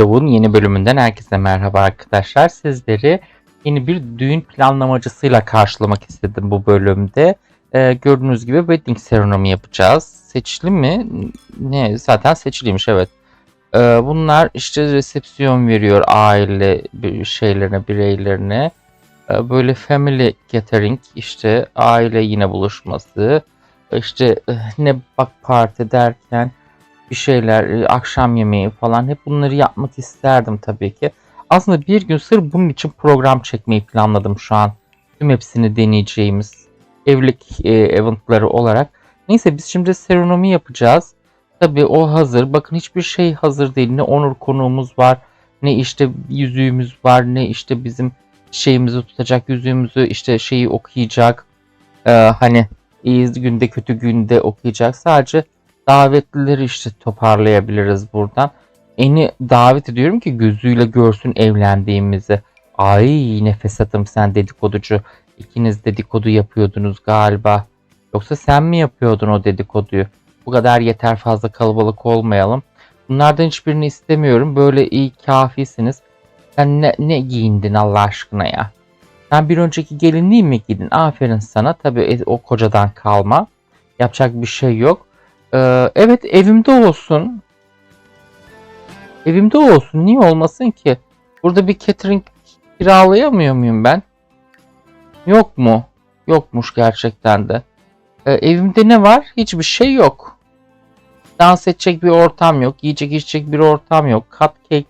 Widow'un yeni bölümünden herkese merhaba arkadaşlar. Sizleri yeni bir düğün planlamacısıyla karşılamak istedim bu bölümde. Ee, gördüğünüz gibi wedding ceremony yapacağız. Seçili mi? Ne? Zaten seçiliymiş evet. Ee, bunlar işte resepsiyon veriyor aile şeylerine, bireylerine. Ee, böyle family gathering işte aile yine buluşması. İşte eh, ne bak parti derken bir şeyler, e, akşam yemeği falan hep bunları yapmak isterdim tabii ki. Aslında bir gün sırf bunun için program çekmeyi planladım şu an. Tüm hepsini deneyeceğimiz evlilik e, eventları olarak. Neyse biz şimdi seronomi yapacağız. Tabii o hazır. Bakın hiçbir şey hazır değil. Ne onur konuğumuz var, ne işte yüzüğümüz var, ne işte bizim şeyimizi tutacak yüzüğümüzü işte şeyi okuyacak. Ee, hani iyi günde kötü günde okuyacak. Sadece davetlileri işte toparlayabiliriz buradan. Eni davet ediyorum ki gözüyle görsün evlendiğimizi. Ay nefes atım sen dedikoducu. İkiniz dedikodu yapıyordunuz galiba. Yoksa sen mi yapıyordun o dedikoduyu? Bu kadar yeter fazla kalabalık olmayalım. Bunlardan hiçbirini istemiyorum. Böyle iyi kafisiniz. Sen ne, ne giyindin Allah aşkına ya? Sen bir önceki gelinliği mi giydin? Aferin sana. Tabii e, o kocadan kalma. Yapacak bir şey yok. Ee, evet evimde olsun. Evimde olsun. Niye olmasın ki? Burada bir catering kiralayamıyor muyum ben? Yok mu? Yokmuş gerçekten de. Ee, evimde ne var? Hiçbir şey yok. Dans edecek bir ortam yok. Yiyecek içecek bir ortam yok. Cupcake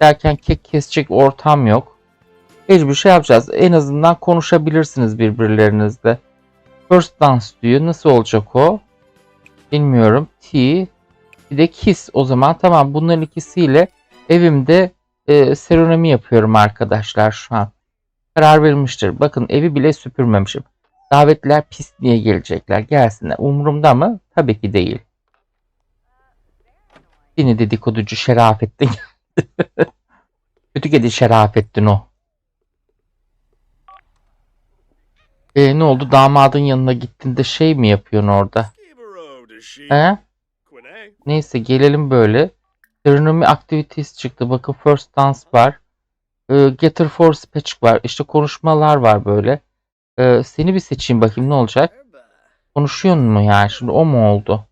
derken kek kesecek ortam yok. Hiçbir şey yapacağız. En azından konuşabilirsiniz birbirlerinizle. First dance diyor. Nasıl olacak o? Bilmiyorum. T. Bir de kiss. O zaman tamam bunların ikisiyle evimde e, seronomi yapıyorum arkadaşlar şu an. Karar verilmiştir. Bakın evi bile süpürmemişim. Davetliler pis diye gelecekler. Gelsinler. Umurumda mı? Tabii ki değil. Yine dedikoducu Şerafettin. Kötü kedi Şerafettin o. E, ne oldu? Damadın yanına gittiğinde şey mi yapıyorsun orada? He? Neyse gelelim böyle. Seronomy Activities çıktı. Bakın First Dance var. Ee, Getter for Speech var. İşte konuşmalar var böyle. Ee, seni bir seçeyim bakayım ne olacak. Konuşuyor mu yani? Şimdi o mu oldu?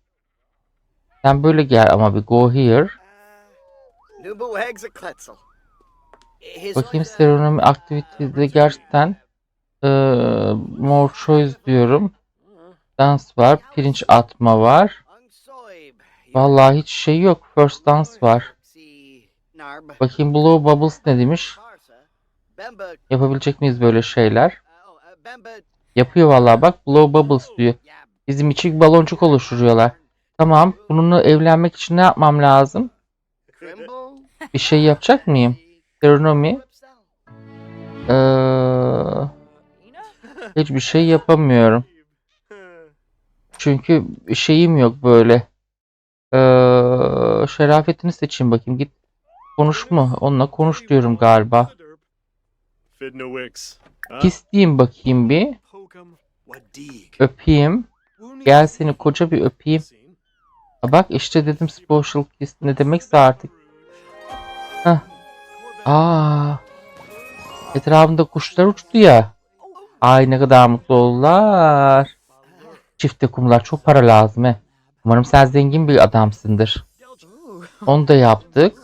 Sen böyle gel ama bir go here. Bakayım Seronomy Activities'de gerçekten ee, more choice diyorum. Dans var. Pirinç atma var. Vallahi hiç şey yok. First dance var. Bakayım Blow Bubbles ne demiş? Yapabilecek miyiz böyle şeyler? Yapıyor vallahi bak Blow Bubbles diyor. Bizim için baloncuk oluşturuyorlar. Tamam. Bununla evlenmek için ne yapmam lazım? Bir şey yapacak mıyım? Seronomy. Ee, hiçbir şey yapamıyorum. Çünkü şeyim yok böyle. Ee, şerafetini seçeyim bakayım. Git konuş mu? Onunla konuş diyorum galiba. Kiss diyeyim bakayım bir. Öpeyim. Gel seni koca bir öpeyim. Ha bak işte dedim special kiss ne demekse artık. Heh. Aa. Etrafında kuşlar uçtu ya. Ay ne kadar mutlu oldular. Çifte kumlar çok para lazım he. Umarım sen zengin bir adamsındır. Onu da yaptık.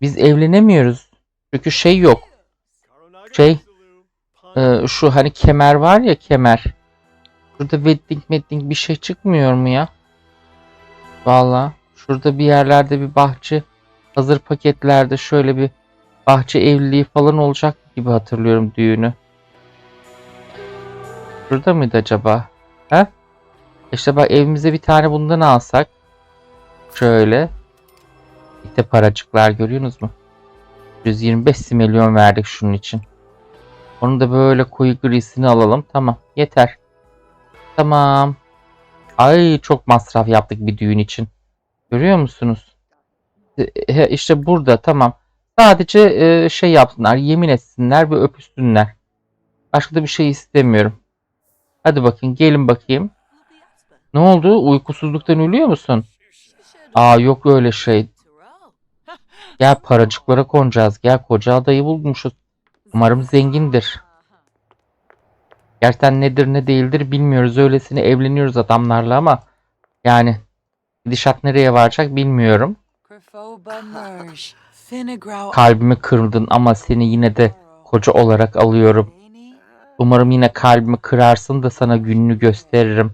Biz evlenemiyoruz. Çünkü şey yok. Şey e, şu hani kemer var ya kemer. Şurada wedding wedding bir şey çıkmıyor mu ya? Valla. Şurada bir yerlerde bir bahçe hazır paketlerde şöyle bir bahçe evliliği falan olacak gibi hatırlıyorum düğünü. Şurada mıydı acaba? He? İşte bak evimize bir tane bundan alsak. Şöyle. İşte paracıklar görüyorsunuz mu? 125 milyon verdik şunun için. Onu da böyle koyu grisini alalım. Tamam. Yeter. Tamam. Ay çok masraf yaptık bir düğün için. Görüyor musunuz? E, İşte burada tamam. Sadece e, şey yapsınlar. Yemin etsinler ve öpüşsünler. Başka da bir şey istemiyorum. Hadi bakın gelin bakayım. Ne oldu? Uykusuzluktan ölüyor musun? Aa yok öyle şey. Gel paracıklara konacağız. Gel koca adayı bulmuşuz. Umarım zengindir. Gerçekten nedir ne değildir bilmiyoruz. Öylesine evleniyoruz adamlarla ama yani gidişat nereye varacak bilmiyorum. Kalbimi kırdın ama seni yine de koca olarak alıyorum. Umarım yine kalbimi kırarsın da sana gününü gösteririm.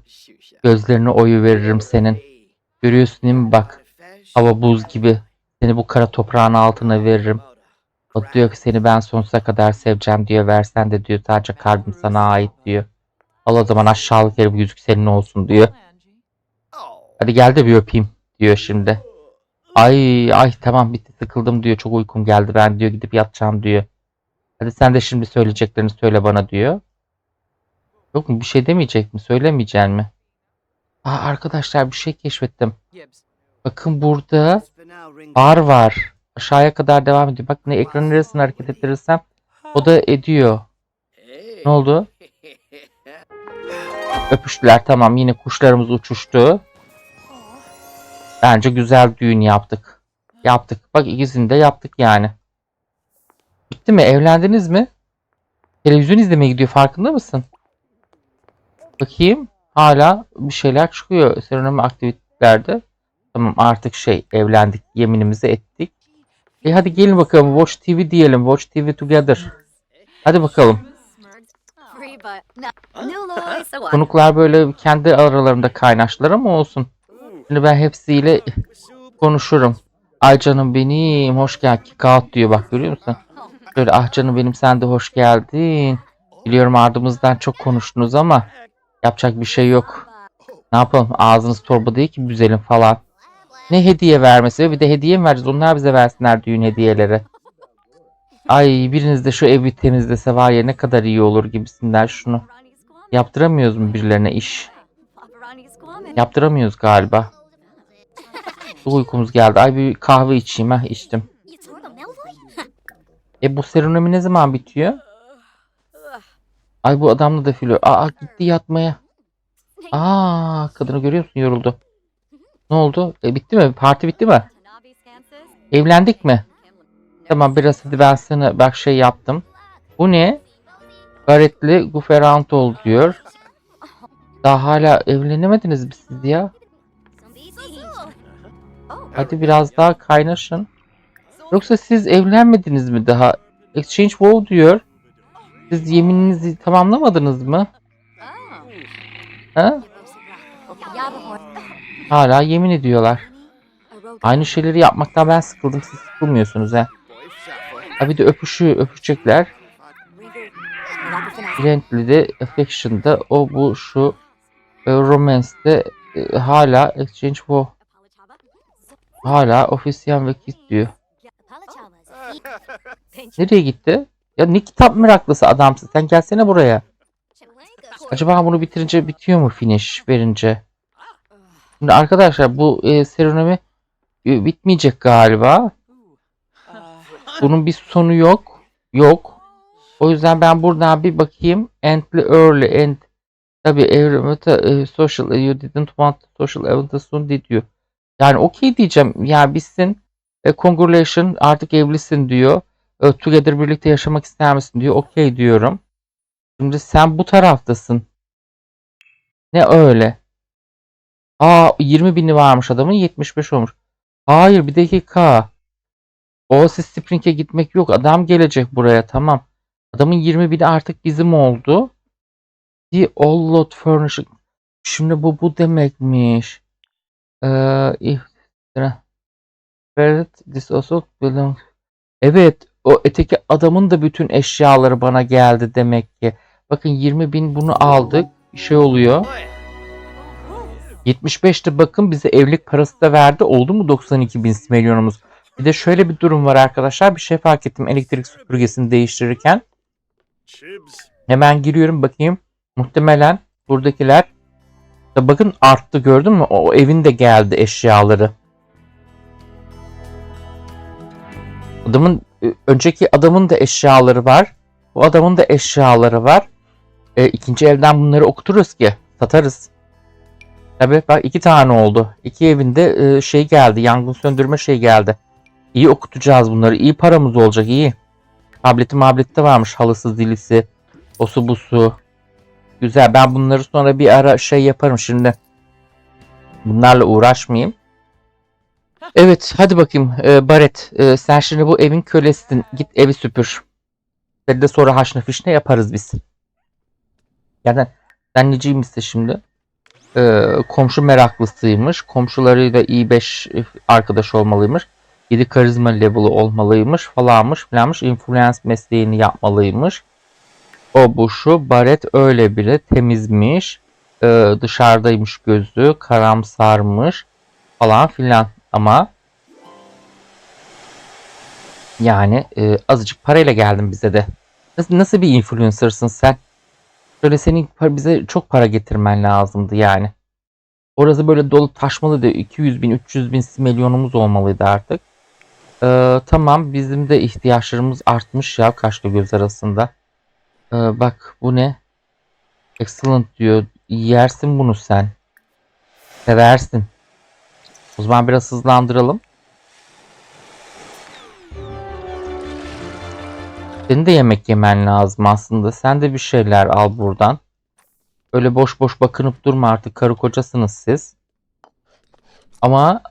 Gözlerine oyu veririm senin. Görüyorsun değil mi bak. Hava buz gibi. Seni bu kara toprağın altına veririm. O diyor ki seni ben sonsuza kadar seveceğim diyor. Versen de diyor sadece kalbim sana ait diyor. Al o zaman aşağılık herif yüzük senin olsun diyor. Hadi gel de bir öpeyim diyor şimdi. Ay ay tamam bitti sıkıldım diyor. Çok uykum geldi ben diyor gidip yatacağım diyor. Hadi sen de şimdi söyleyeceklerini söyle bana diyor. Yok mu bir şey demeyecek mi? Söylemeyecek mi? Aa arkadaşlar bir şey keşfettim. Bakın burada bar var. Aşağıya kadar devam ediyor. Bak ne ekranın neresini hareket ettirirsem o da ediyor. Ne oldu? Öpüştüler tamam yine kuşlarımız uçuştu. Bence güzel düğün yaptık. Yaptık. Bak ikisini de yaptık yani. Bitti mi? Evlendiniz mi? Televizyon izlemeye gidiyor farkında mısın? Bakayım. Hala bir şeyler çıkıyor. Seronomi aktivitelerde. Tamam artık şey evlendik. Yeminimizi ettik. E hadi gelin bakalım. Watch TV diyelim. Watch TV together. Hadi bakalım. Konuklar böyle kendi aralarında kaynaştılar ama olsun. Şimdi ben hepsiyle konuşurum. Ay canım benim hoş geldin. Kağıt diyor bak görüyor musun? Böyle ah canım benim sen de hoş geldin. Biliyorum ardımızdan çok konuştunuz ama yapacak bir şey yok. Ne yapalım ağzınız torba değil ki güzelim falan. Ne hediye vermesi bir de hediye mi vereceğiz onlar bize versinler düğün hediyeleri. Ay biriniz de şu evi temizlese var ya ne kadar iyi olur gibisinden şunu. Yaptıramıyoruz mu birilerine iş? Yaptıramıyoruz galiba. Uykumuz geldi. Ay bir kahve içeyim ha içtim. E bu seronomi ne zaman bitiyor? Ay bu adamla da filo. Aa gitti yatmaya. Aa kadını görüyor musun yoruldu. Ne oldu? E, bitti mi? Parti bitti mi? Evlendik mi? Tamam biraz hadi ben sana bak şey yaptım. Bu ne? Garetli Guferant ol diyor. Daha hala evlenemediniz mi siz ya? Hadi biraz daha kaynaşın. Yoksa siz evlenmediniz mi daha? Exchange Wow diyor. Siz yemininizi tamamlamadınız mı? Ha? Hala yemin ediyorlar. Aynı şeyleri yapmaktan ben sıkıldım. Siz sıkılmıyorsunuz ha. Ha bir de öpüşü öpüşecekler. Friendly'de, Affection'da, o bu şu e, Romance'de e, hala Exchange Wow. Hala ofisyen ve kiss diyor. Nereye gitti? Ya ne kitap meraklısı adamsın. Sen gelsene buraya. Acaba bunu bitirince bitiyor mu finish verince? Şimdi arkadaşlar bu e, seronomi e, bitmeyecek galiba. Bunun bir sonu yok. Yok. O yüzden ben buradan bir bakayım. Endly early and tabi evrimete e, social you didn't want social event soon did you? Yani okey diyeceğim. Yani bitsin. E, congratulation artık evlisin diyor. Together birlikte yaşamak ister misin diyor. Okey diyorum. Şimdi sen bu taraftasın. Ne öyle? Aa 20 bini varmış adamın 75 olmuş. Hayır bir dakika. Oasis Spring'e gitmek yok. Adam gelecek buraya tamam. Adamın 20 bini artık bizim oldu. The All Lot Furnishing. Şimdi bu bu demekmiş. Ee, if this also belongs. Evet o öteki adamın da bütün eşyaları bana geldi demek ki. Bakın 20 bin bunu aldık. Bir şey oluyor. 75'te bakın bize evlilik parası da verdi. Oldu mu 92 bin milyonumuz? Bir de şöyle bir durum var arkadaşlar. Bir şey fark ettim elektrik süpürgesini değiştirirken. Hemen giriyorum bakayım. Muhtemelen buradakiler da bakın arttı gördün mü? O evin de geldi eşyaları. Adamın önceki adamın da eşyaları var. Bu adamın da eşyaları var. E, ikinci elden bunları okuturuz ki satarız. Tabii bak iki tane oldu. İki evinde e, şey geldi. Yangın söndürme şey geldi. İyi okutacağız bunları. İyi paramız olacak iyi. Tableti mablette varmış halısı zilisi. Osu busu. Güzel ben bunları sonra bir ara şey yaparım şimdi. Bunlarla uğraşmayayım. Evet hadi bakayım ee, Baret ee, sen şimdi bu evin kölesisin. Git evi süpür. Ve de sonra haşna fişne yaparız biz. Yani sen neciymişsin şimdi? Ee, komşu meraklısıymış. Komşularıyla iyi 5 arkadaş olmalıymış. 7 karizma level'ı olmalıymış falanmış filanmış. Influence mesleğini yapmalıymış. O bu şu. Baret öyle biri. Temizmiş. Ee, dışarıdaymış gözü. Karamsarmış. Falan filan. Ama yani e, azıcık parayla geldin bize de. Nasıl, nasıl bir influencer'sın sen? Böyle senin bize çok para getirmen lazımdı yani. Orası böyle dolu taşmalıydı. 200 bin, 300 bin milyonumuz olmalıydı artık. Ee, tamam bizim de ihtiyaçlarımız artmış ya kaşla göz arasında. Ee, bak bu ne? Excellent diyor. Yersin bunu sen. Seversin. O zaman biraz hızlandıralım. Senin de yemek yemen lazım aslında. Sen de bir şeyler al buradan. Öyle boş boş bakınıp durma artık karı kocasınız siz. Ama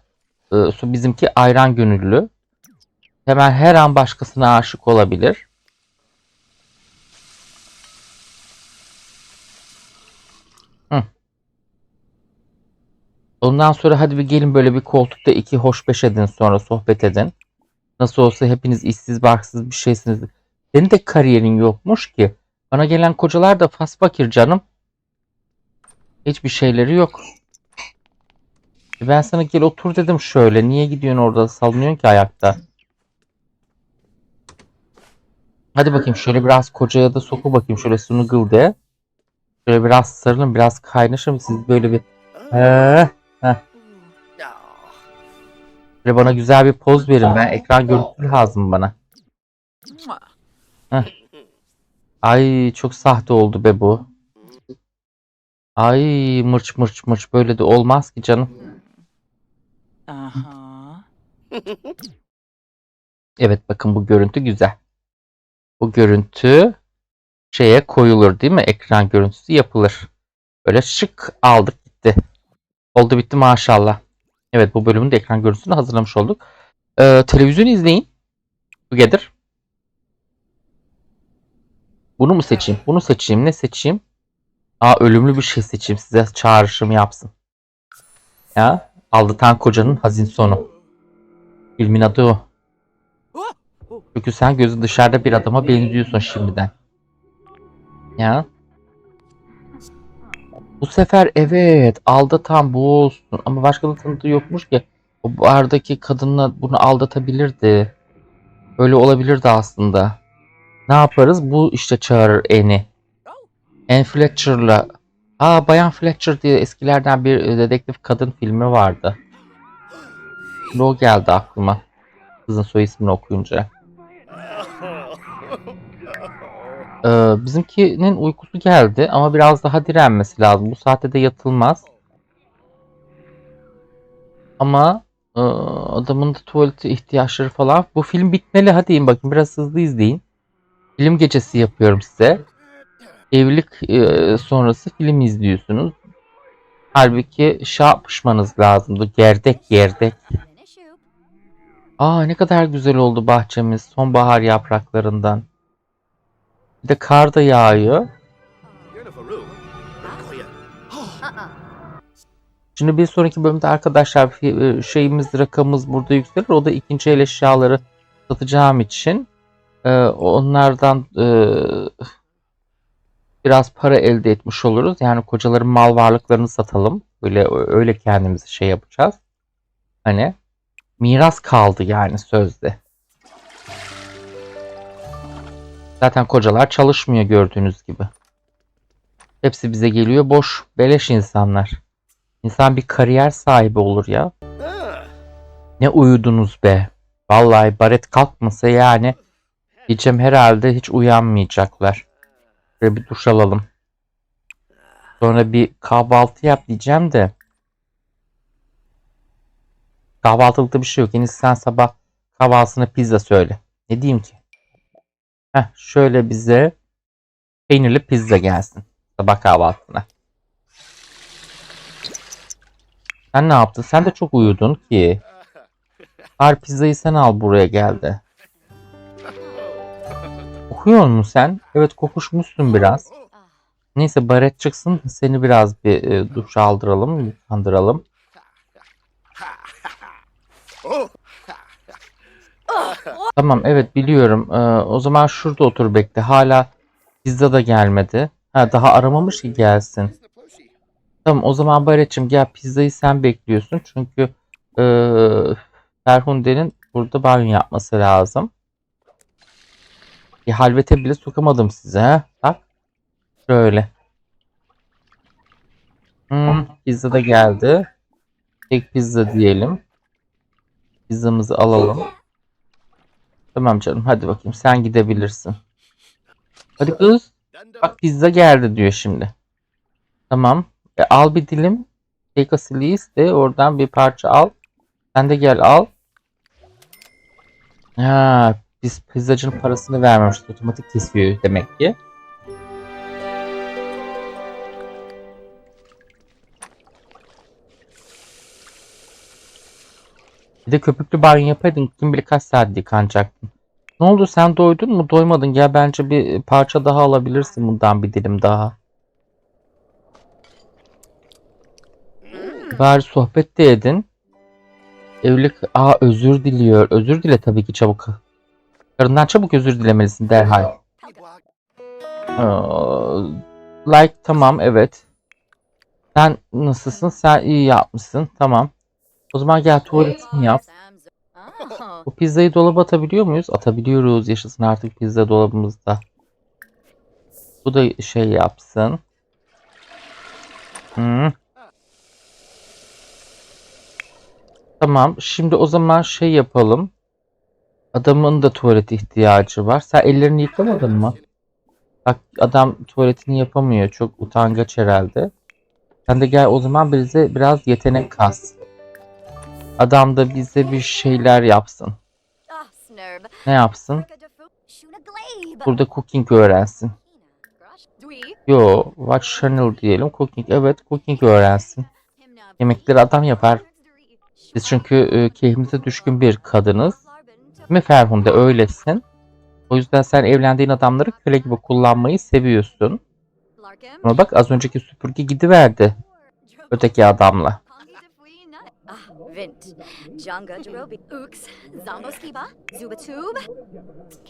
e, bizimki ayran gönüllü. Hemen her an başkasına aşık olabilir. Ondan sonra hadi bir gelin böyle bir koltukta iki hoş beş edin sonra sohbet edin. Nasıl olsa hepiniz işsiz barksız bir şeysiniz. Senin de kariyerin yokmuş ki. Bana gelen kocalar da fas fakir canım. Hiçbir şeyleri yok. Ben sana gel otur dedim şöyle. Niye gidiyorsun orada sallanıyorsun ki ayakta? Hadi bakayım şöyle biraz kocaya da soku bakayım şöyle snuggle de. Şöyle biraz sarılın biraz kaynaşın siz böyle bir Heh, Şöyle bana güzel bir poz verin. Ben ekran görüntülü lazım bana. Ay çok sahte oldu be bu. Ay mırç mırç mırç böyle de olmaz ki canım. Aha. Evet bakın bu görüntü güzel. Bu görüntü şeye koyulur değil mi? Ekran görüntüsü yapılır. Böyle şık aldık gitti. Oldu bitti maşallah. Evet bu bölümün de ekran görüntüsünü hazırlamış olduk. Ee, televizyon izleyin. Together. Bunu mu seçeyim? Bunu seçeyim. Ne seçeyim? Aa ölümlü bir şey seçeyim. Size çağrışım yapsın. Ya aldatan kocanın hazin sonu. Filmin adı o. Çünkü sen gözün dışarıda bir adama benziyorsun şimdiden. Ya. Bu sefer evet aldatan bu olsun. Ama başka da tanıdığı yokmuş ki. O bardaki kadınla bunu aldatabilirdi. Öyle olabilirdi aslında. Ne yaparız? Bu işte çağırır Annie. Anne Fletcher'la Aa Bayan Fletcher diye eskilerden bir e, dedektif kadın filmi vardı. Şimdi o geldi aklıma. Kızın soy ismini okuyunca. Ee, bizimkinin uykusu geldi ama biraz daha direnmesi lazım. Bu saatte de yatılmaz. Ama e, adamın da tuvalete ihtiyaçları falan. Bu film bitmeli. Hadi in bakın biraz hızlı izleyin. Film gecesi yapıyorum size. Evlilik e, sonrası film izliyorsunuz. Halbuki şey yapışmanız lazımdı. Gerdek gerdek. Aa ne kadar güzel oldu bahçemiz sonbahar yapraklarından. Bir de kar da yağıyor. Şimdi bir sonraki bölümde arkadaşlar e, şeyimiz rakamımız burada yükselir. O da ikinci el eşyaları satacağım için e, onlardan e, biraz para elde etmiş oluruz. Yani kocaların mal varlıklarını satalım. Böyle öyle kendimizi şey yapacağız. Hani miras kaldı yani sözde. Zaten kocalar çalışmıyor gördüğünüz gibi. Hepsi bize geliyor boş, beleş insanlar. İnsan bir kariyer sahibi olur ya. Ne uyudunuz be. Vallahi baret kalkmasa yani diyeceğim herhalde hiç uyanmayacaklar. Şöyle bir duş alalım. Sonra bir kahvaltı yap diyeceğim de. Kahvaltılıkta bir şey yok. En sen sabah kahvaltısına pizza söyle. Ne diyeyim ki? Heh, şöyle bize peynirli pizza gelsin. Sabah kahvaltısına. Sen ne yaptın? Sen de çok uyudun ki. Her pizzayı sen al buraya geldi. Okuyor musun sen? Evet kokuşmuşsun biraz. Neyse baret çıksın seni biraz bir e, duş aldıralım, yıkandıralım. Tamam evet biliyorum. Ee, o zaman şurada otur bekle. Hala pizza da gelmedi. Ha daha aramamış ki gelsin. Tamam o zaman Baret'cim gel pizzayı sen bekliyorsun. Çünkü e, Ferhunde'nin burada banyo yapması lazım. Bir halvete bile sokamadım size. ha. Bak. Şöyle. Hmm, pizza da geldi. Tek pizza diyelim. Pizzamızı alalım. Tamam canım hadi bakayım sen gidebilirsin. Hadi kız. Bak pizza geldi diyor şimdi. Tamam. E, al bir dilim. Take a slice de oradan bir parça al. Sen de gel al. Ha, biz pizzacının parasını vermemiştik. Otomatik kesiyor demek ki. Bir de köpüklü banyo yapaydın kim bilir kaç saat yıkanacaktın. Ne oldu sen doydun mu? Doymadın. Gel bence bir parça daha alabilirsin bundan bir dilim daha. Bari sohbet de edin. Evlilik... Aa özür diliyor. Özür dile tabii ki çabuk. Karından çabuk özür dilemelisin derhal. Like tamam evet. Sen nasılsın? Sen iyi yapmışsın. Tamam. O zaman gel tuvaletini yap. Bu pizzayı dolaba atabiliyor muyuz? Atabiliyoruz. Yaşasın artık pizza dolabımızda. Bu da şey yapsın. Hı. Tamam. Şimdi o zaman şey yapalım. Adamın da tuvalet ihtiyacı var. Sen ellerini yıkamadın mı? Bak adam tuvaletini yapamıyor. Çok utangaç herhalde. Sen de gel o zaman bize biraz yetenek kas. Adam da bize bir şeyler yapsın. Ne yapsın? Burada cooking öğrensin. Yo, watch channel diyelim. Cooking. Evet, cooking öğrensin. Yemekleri adam yapar. Biz çünkü e, keyfimize düşkün bir kadınız. Değil mi Ferhunde? Öylesin. O yüzden sen evlendiğin adamları köle gibi kullanmayı seviyorsun. Ama bak az önceki süpürge gidiverdi. Öteki adamla.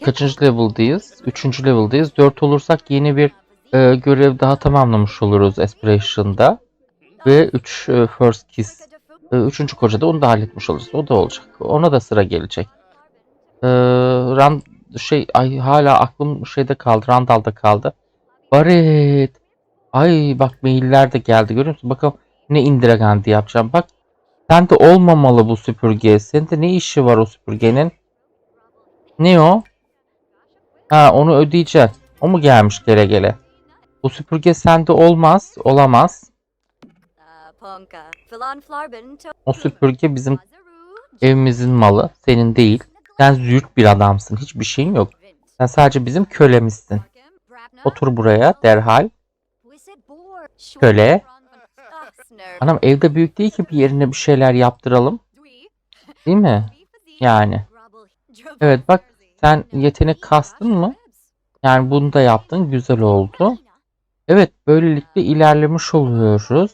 Kaçıncı level'dayız? Üçüncü level'dayız. Dört olursak yeni bir e, görev daha tamamlamış oluruz Aspiration'da. Ve 3 e, First Kiss. E, üçüncü kocada onu da halletmiş oluruz. O da olacak. Ona da sıra gelecek. E, Rand şey ay hala aklım şeyde kaldı. Randall'da kaldı. Baret. Ay bak mailler de geldi. Görüyor musun? Bakalım ne Indira Gandhi yapacağım. Bak sen de olmamalı bu süpürge. Sende ne işi var o süpürgenin? Ne o? Ha onu ödeyeceğiz. O mu gelmiş gele gele? Bu süpürge sende olmaz. Olamaz. O süpürge bizim evimizin malı. Senin değil. Sen züğürt bir adamsın. Hiçbir şeyin yok. Sen sadece bizim kölemizsin. Otur buraya derhal. Köle. Anam evde büyük değil ki bir yerine bir şeyler yaptıralım. Değil mi? Yani. Evet bak sen yetenek kastın mı? Yani bunu da yaptın. Güzel oldu. Evet böylelikle ilerlemiş oluyoruz.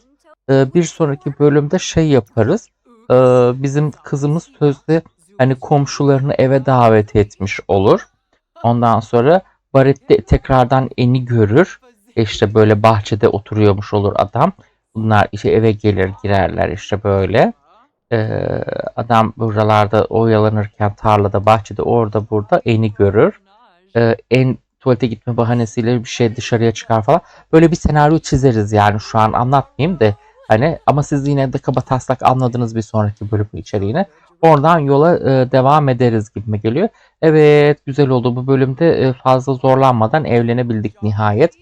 Ee, bir sonraki bölümde şey yaparız. Ee, bizim kızımız sözde hani komşularını eve davet etmiş olur. Ondan sonra Barret'te tekrardan Eni görür. E İşte böyle bahçede oturuyormuş olur adam. Bunlar işte eve gelir girerler işte böyle. Ee, adam buralarda oyalanırken tarlada bahçede orada burada Eni görür. Ee, en tuvalete gitme bahanesiyle bir şey dışarıya çıkar falan. Böyle bir senaryo çizeriz yani şu an anlatmayayım da hani ama siz yine de kaba taslak anladınız bir sonraki bölüm içeriğini. Oradan yola e, devam ederiz gibime geliyor. Evet güzel oldu bu bölümde e, fazla zorlanmadan evlenebildik nihayet.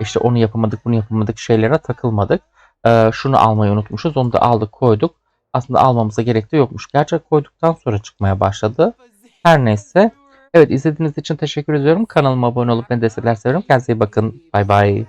İşte onu yapamadık bunu yapamadık şeylere takılmadık. Ee, şunu almayı unutmuşuz onu da aldık koyduk. Aslında almamıza gerek de yokmuş. Gerçek koyduktan sonra çıkmaya başladı. Her neyse. Evet izlediğiniz için teşekkür ediyorum. Kanalıma abone olup beni destekler seviyorum. Kendinize iyi bakın. Bay bay.